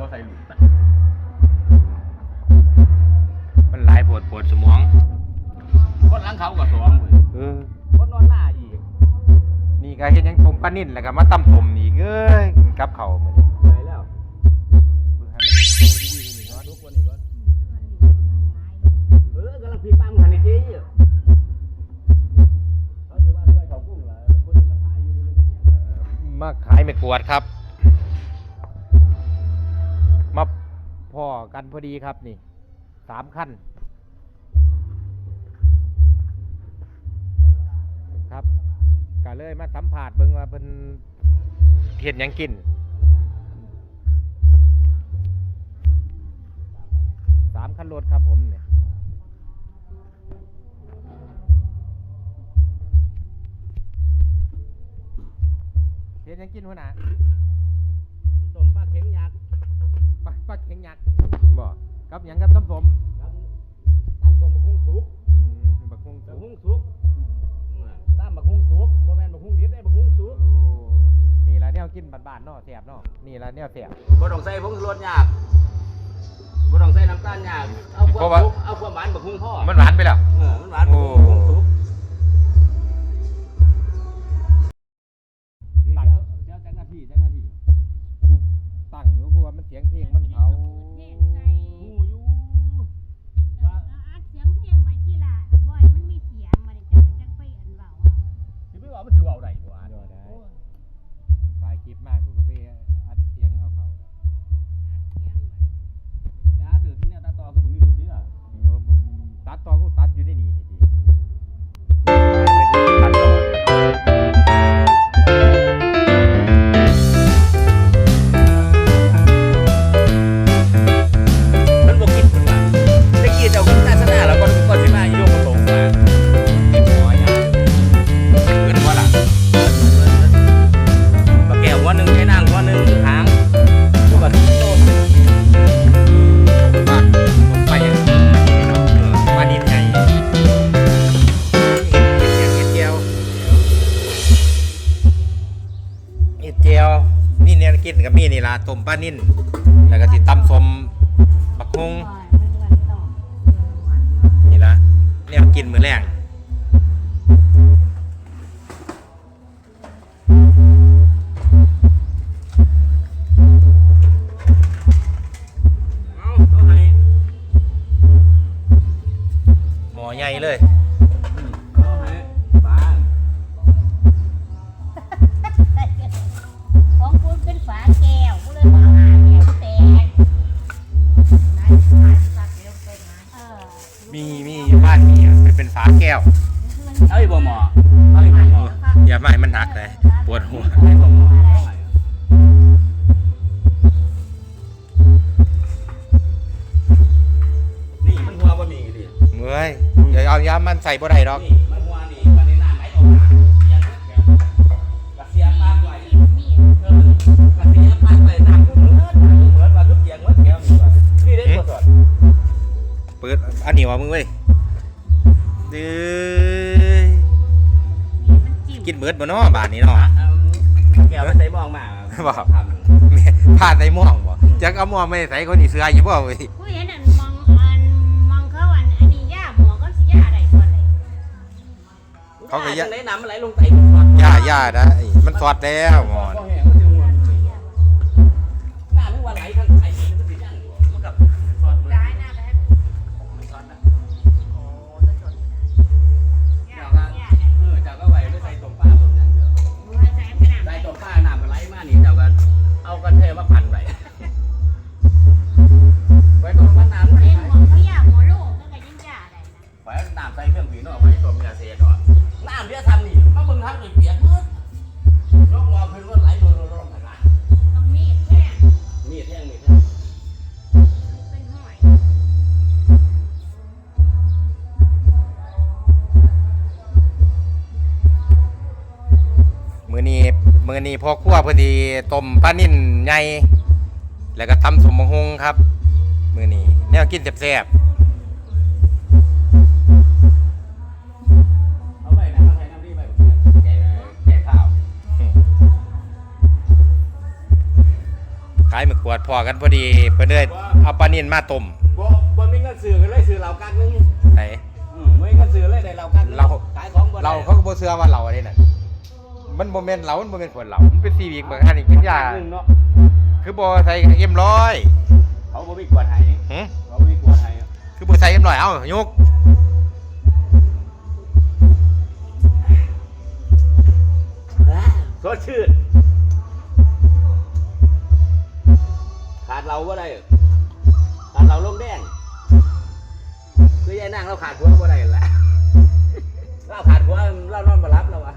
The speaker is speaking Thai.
บ่ใส่หลุมมันหลายปวดปวดสมองคนหลังเขาก็สองเว้ยเออคนนอนหน้าอีกนี่ก็เฮ็ดหยังต้มปลานิ่นแล้วก็มาตำต้มอีกเอ้ยกินกับข้าวมื้อนี้ไหนแล้วเบิ่งให้มันดีๆนี่นอเนาะนทุกคนนี่ก่อนเออกำลังพลิกปั๊มหันในเจ๊อยู่เขาถือว่าด้วยเขากุ้งเหรอคนที่กระพายอยู่เลยเอ่อมาขายไม่กวดครับ พอกันพอดีครับนี่สามขั้นครับก็เลยมาสัมผัสเบิ่งว่าเพิ่นเฮ็ดหยังกินสามคันรถครับผมเนี่ยเฮ็ดหยังกินหัวหน้าสมปลาเข็งยักษ์ ปลาปลาเข็งยักษ์บ่กับหยังกับต้มสมกับตั้มสมบักหุ่งสุกอืมบักฮุงบัสุกกหุ่งสุกตั้มบักหุ่งสุกบ่แม่นบักหุ่งดิบได้บักหุ่งสุกโอ้นี่ละแนวกินบ้านๆเนาะแซ่บเนาะนี่ละแนวแซ่บบ่ต้องใส่ผงชูรสยากบ่ต้องใส่น้ำตาลยาก เอาความเพราะว่า สุกเอาความหวานบักหุ่งพ่อมันหวานไปแล้ว เออมันหวานบักหุ่งโอ้หุ่งสุก ตั้งอยู่กูว่ามันเสียงเพลงมันเขา กินกับมีนี่ล่ะต้มปลานิ่นแล้วก็สิตำสมบักฮุงนวันต่อนี่ละเนี่ยกินมื้อแรงเอาเอาให้หมอใหญ่เลย อยู่บ้านมีอะเป็นเป็นฝาแก้วเอาอีกบ่หมอเอาอีกบ่หมออย่ามาให้มันหนักเลยปวดหัวเอาอีกบ่หมอนี่มันหัวบ่มีดิเมื่อยอย่าเอายามันใส่บ่ได้ดอกนี่มันหัวนี่มันในน้ำไหลออกมาเสียงแก้วกระเสียปากไว้มีดเออกระเสียปากไว้น้ำเหมือนเหมือนว่าลูกเสียงเหมือนแก้วนี่ว่านี่ได้ตัวสดเปิดอันนี้วะมึงเว้ย กินเบิดบ่เนาะบาทนี้เนาะ แก้วไม่ใส่มองมาบอกทำแม่พลาดใส่ม่วงบ่จักเอาม่วงไม่ได้ใส่คนนี่เสืออยู่บ่เว้ยผู้เห็นอันมองอันมองเขาอันอันนี้ย่าหมอก็สิย่าอะไรก่อนเลยเขาก็ยยะไหนน้ำมันไหลลงไตมันฟอดย่าย่าได้มันสอดแล้วหมอ มื้อนี้พ่อครัวพอดีต้มปลานิ่นใหญ่แล้วก็ตำสมบักฮุงครับ มื้อนี้แนวกินแซ่บๆเอาไว้นะมาใส่น้ำรีไว้แก่แก่ข้าวขขายหมึกกวดพอกันพอดีเพิ่นเลยเอาปลานิ่นมาต้มบ่บ่มีเงินซื้อกันเลยซื้อเหล้ากักนึงไหนอืมบ่มีเงินซื้อเลยได้เหล้ากักนึงเราขายของบ่ได้เราเขาก็บ่เชื่อว่าเราอันนี้น่ะ มันโมเมนต์เหลามันโมเมนต์ขนเหลามันเป็นซีวิกบางท่านอีกเป็นยาหนึ่งเนาะคือโบอใส่เอ็มร้อยเขาโบ่มีกวดไทยหืมเขาบ่มีกวดไทยคือโบอใส่เอ็มร้อยเอ้ายกสดชื่นขาดเราก็ได้ขาดเราลงแดงคือยายนั่งเราขาดหัวก็ได้แหละเราขาดหัวเรานอนบารับเราอะ